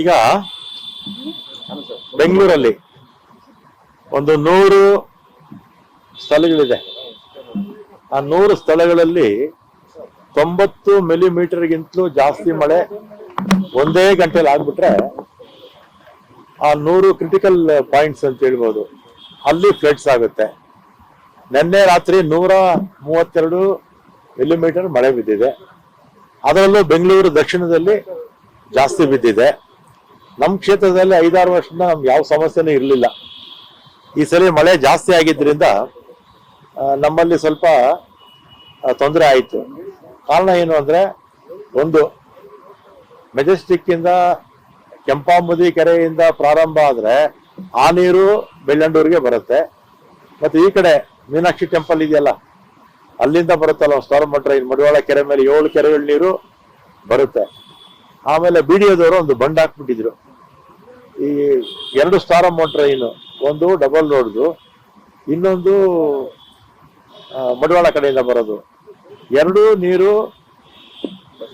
ಈಗ ಬೆಂಗಳೂರಲ್ಲಿ ಒಂದು ನೂರು ಸ್ಥಳಗಳಿದೆ. ಆ ನೂರು ಸ್ಥಳಗಳಲ್ಲಿ ತೊಂಬತ್ತು ಮಿಲಿಮೀಟರ್ಗಿಂತಲೂ ಜಾಸ್ತಿ ಮಳೆ ಒಂದೇ ಗಂಟೆಲಿ ಆಗ್ಬಿಟ್ರೆ ಆ ನೂರು ಕ್ರಿಟಿಕಲ್ ಪಾಯಿಂಟ್ಸ್ ಅಂತ ಹೇಳ್ಬೋದು, ಅಲ್ಲಿ ಫ್ಲಡ್ಸ್ ಆಗುತ್ತೆ. ನಿನ್ನೆ ರಾತ್ರಿ ನೂರ ಮೂವತ್ತೆರಡು ಮಿಲಿಮೀಟರ್ ಮಳೆ ಬಿದ್ದಿದೆ. ಅದರಲ್ಲೂ ಬೆಂಗಳೂರು ದಕ್ಷಿಣದಲ್ಲಿ ಜಾಸ್ತಿ ಬಿದ್ದಿದೆ. ನಮ್ಮ ಕ್ಷೇತ್ರದಲ್ಲಿ ಐದಾರು ವರ್ಷದಿಂದ ನಮ್ಗೆ ಯಾವ ಸಮಸ್ಯೆನೂ ಇರಲಿಲ್ಲ. ಈ ಸಲ ಮಳೆ ಜಾಸ್ತಿ ಆಗಿದ್ದರಿಂದ ನಮ್ಮಲ್ಲಿ ಸ್ವಲ್ಪ ತೊಂದರೆ ಆಯಿತು. ಕಾರಣ ಏನು ಅಂದರೆ, ಒಂದು ಮೆಜೆಸ್ಟಿಕ್ ಇಂದ ಕೆಂಪಾಂಬುದಿ ಕೆರೆಯಿಂದ ಪ್ರಾರಂಭ ಆದರೆ ಆ ನೀರು ಬೆಳ್ಳಂಡೂರಿಗೆ ಬರುತ್ತೆ. ಮತ್ತು ಈ ಕಡೆ ಮೀನಾಕ್ಷಿ ಟೆಂಪಲ್ ಇದೆಯಲ್ಲ, ಅಲ್ಲಿಂದ ಬರುತ್ತಲ್ಲ ಸ್ಟಾರ್ ಟ್ರೈನ್ ಮಡಿವಾಳ ಕೆರೆ ಮೇಲೆ ಏಳು ಕೆರೆಗಳ ನೀರು ಬರುತ್ತೆ. ಆಮೇಲೆ ಬಿ ಡಿ ಎದವರು ಒಂದು ಬಂಡ್ ಹಾಕ್ಬಿಟ್ಟಿದ್ರು. ಈ ಎರಡು ಸ್ಟಾರ್ ಟ್ರೈನು ಒಂದು ಡಬಲ್ ರೋಡ್ದು ಇನ್ನೊಂದು ಮಡವಾಳ ಕಡೆಯಿಂದ ಬರೋದು. ಎರಡೂ ನೀರು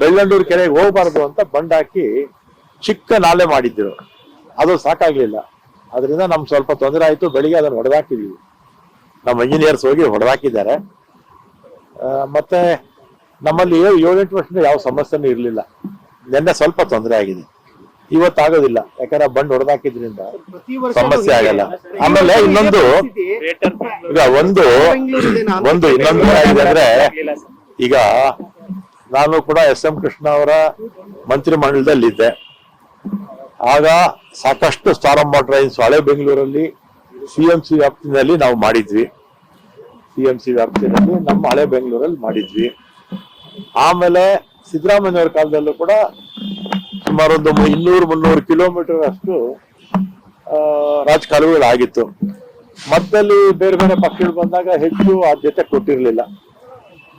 ಬೆಳ್ಳಂಡೂರು ಕೆರೆಗೆ ಹೋಗಬಾರ್ದು ಅಂತ ಬಂಡ್ ಹಾಕಿ ಚಿಕ್ಕ ನಾಲೆ ಮಾಡಿದ್ರು. ಅದು ಸಾಕಾಗ್ಲಿಲ್ಲ. ಅದರಿಂದ ನಮ್ಗೆ ಸ್ವಲ್ಪ ತೊಂದರೆ ಆಯಿತು. ಬೆಳಿಗ್ಗೆ ಅದನ್ನು ಹೊಡೆದಾಕಿದ್ವಿ. ನಮ್ಮ ಇಂಜಿನಿಯರ್ಸ್ ಹೋಗಿ ಹೊಡೆದಾಕಿದ್ದಾರೆ. ಮತ್ತೆ ನಮ್ಮಲ್ಲಿ ಏಳು, ಏಳೆಂಟು ವರ್ಷದಿಂದ ಯಾವ ಸಮಸ್ಯೆನೂ ಇರಲಿಲ್ಲ. ನಿನ್ನೆ ಸ್ವಲ್ಪ ತೊಂದರೆ ಆಗಿದೆ. ಇವತ್ತಾಗೋದಿಲ್ಲ ಯಾಕಂದ್ರೆ ಬಂಡ್ ಹೊಡೆದಾಕಿದ್ರಿಂದ ಸಮಸ್ಯೆ ಆಗಲ್ಲ. ಆಮೇಲೆ ಇನ್ನೊಂದು ಈಗ ಒಂದು ಒಂದು ಇನ್ನೊಂದು ಏನಾಗಿದೆ ಅಂದ್ರೆ ಈಗ ನಾನು ಕೂಡ ಎಸ್ ಎಂ ಕೃಷ್ಣ ಅವರ ಮಂತ್ರಿ ಮಂಡಲದಲ್ಲಿದ್ದೆ ಆಗ ಸಾಕಷ್ಟು ಸ್ಟಾರಂಬ ಟ್ರೈನ್ಸ್ ಹಳೆ ಬೆಂಗಳೂರಲ್ಲಿ ಸಿ ಎಂ ಸಿ ವ್ಯಾಪ್ತಿನಲ್ಲಿ ನಾವು ಮಾಡಿದ್ವಿ. ಸಿ ಎಂ ಸಿ ವ್ಯಾಪ್ತಿನಲ್ಲಿ ನಮ್ಮ ಹಳೆ ಬೆಂಗಳೂರಲ್ಲಿ ಮಾಡಿದ್ವಿ. ಆಮೇಲೆ ಸಿದ್ದರಾಮಯ್ಯವ್ರ ಕಾಲದಲ್ಲೂ ಕೂಡ ಸುಮಾರು ಒಂದು ಮು- ಇನ್ನೂರು ಮುನ್ನೂರು ಕಿಲೋಮೀಟರ್ ಅಷ್ಟು ರಾಜಕಾಲುವೆಗಳಾಗಿತ್ತು. ಮಧ್ಯದಲ್ಲಿ ಬೇರೆ ಬೇರೆ ಪಕ್ಷಗಳು ಬಂದಾಗ ಹೆಚ್ಚು ಆದ್ಯತೆ ಕೊಟ್ಟಿರಲಿಲ್ಲ.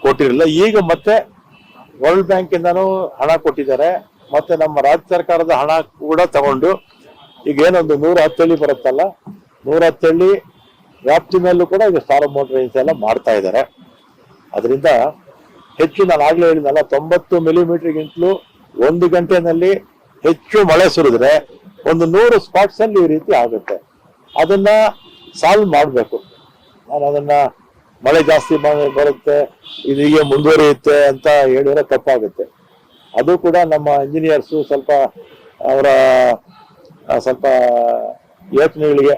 ಕೊಟ್ಟಿರಲಿಲ್ಲ. ಈಗ ಮತ್ತೆ ವರ್ಲ್ಡ್ ಬ್ಯಾಂಕ್ ಇಂದಾನು ಹಣ ಕೊಟ್ಟಿದ್ದಾರೆ. ಮತ್ತೆ ನಮ್ಮ ರಾಜ್ಯ ಸರ್ಕಾರದ ಹಣ ಕೂಡ ತಗೊಂಡು, ಈಗ ಏನೊಂದು ನೂರ ಹತ್ತಳ್ಳಿ ಬರುತ್ತಲ್ಲ, ನೂರ ಹತ್ತಳ್ಳಿ ವ್ಯಾಪ್ತಿನಲ್ಲೂ ಕೂಡ ಈಗ ಸ್ಟಾರ್ ಮೋಟರ್ ಎಲ್ಲ ಮಾಡ್ತಾ ಇದ್ದಾರೆ. ಅದರಿಂದ ಹೆಚ್ಚು ನಾನು ಆಗ್ಲೇ ಹೇಳಿದ್ನಲ್ಲ ತೊಂಬತ್ತು ಮಿಲಿಮೀಟರ್ಗಿಂತಲೂ ಒಂದು ಗಂಟೆನಲ್ಲಿ ಹೆಚ್ಚು ಮಳೆ ಸುರಿದ್ರೆ ಒಂದು ನೂರು ಸ್ಪಾಟ್ಸ್ ಅಲ್ಲಿ ಈ ರೀತಿ ಆಗುತ್ತೆ. ಅದನ್ನ ಸಾಲ್ವ್ ಮಾಡಬೇಕು. ನಾನು ಅದನ್ನ ಮಳೆ ಜಾಸ್ತಿ ಬರುತ್ತೆ, ಇದು ಹೀಗೆ ಮುಂದುವರಿಯುತ್ತೆ ಅಂತ ಹೇಳಿದ್ರೆ ತಪ್ಪಾಗುತ್ತೆ. ಅದು ಕೂಡ ನಮ್ಮ ಇಂಜಿನಿಯರ್ಸು ಸ್ವಲ್ಪ ಅವರ ಸ್ವಲ್ಪ ಯೋಚನೆಗಳಿಗೆ